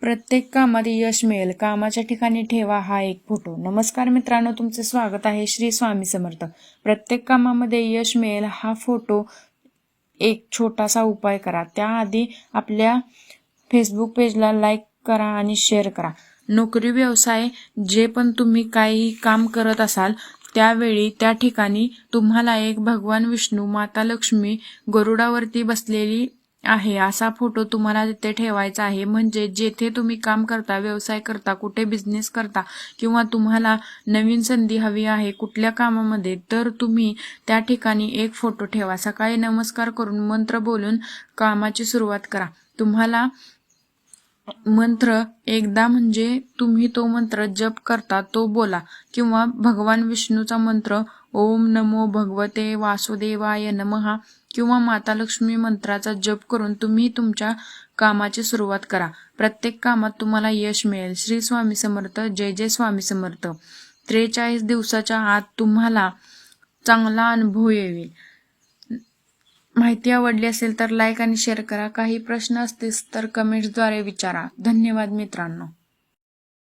प्रत्येक कामात यश मिळेल. कामाच्या ठिकाणी ठेवा हा एक फोटो. नमस्कार मित्रांनो तुमचे स्वागत आहे श्री स्वामी समर्थ. प्रत्येक कामामध्ये यश मिळेल हा फोटो एक छोटासा उपाय करा. त्याआधी आपल्या फेसबुक पेजला लाईक करा आणि शेअर करा. नोकरी व्यवसाय जे पण तुम्ही काही काम करत असाल त्यावेळी त्या ठिकाणी तुम्हाला एक भगवान विष्णू माता लक्ष्मी गरुडावरती बसलेली आहे असा फोटो तुम्हाला तिथे ठेवायचा आहे. म्हणजे जेथे तुम्ही काम करता व्यवसाय करता कुठे बिझनेस करता किंवा तुम्हाला नवीन संधी हवी आहे कुठल्या कामामध्ये तर तुम्ही त्या ठिकाणी एक फोटो ठेवा. सकाळी नमस्कार करून मंत्र बोलून कामाची सुरुवात करा. तुम्हाला मंत्र एकदा म्हणजे तुम्ही तो मंत्र जप करता तो बोला. किंवा भगवान विष्णूचा मंत्र ओम नमो भगवते वासुदेवाय नमहा. किंवा माता लक्ष्मी मंत्राचा जप करून तुम्ही तुमच्या कामाची सुरुवात करा. प्रत्येक कामात तुम्हाला यश मिळेल. श्री स्वामी समर्थ जय जय स्वामी समर्थ. त्रेचाळीस दिवसाच्या आत तुम्हाला चांगला अनुभव येईल. माहिती आवडली असेल तर लाईक आणि शेअर करा. काही प्रश्न असतील तर कमेंट्सद्वारे विचारा. धन्यवाद मित्रांनो.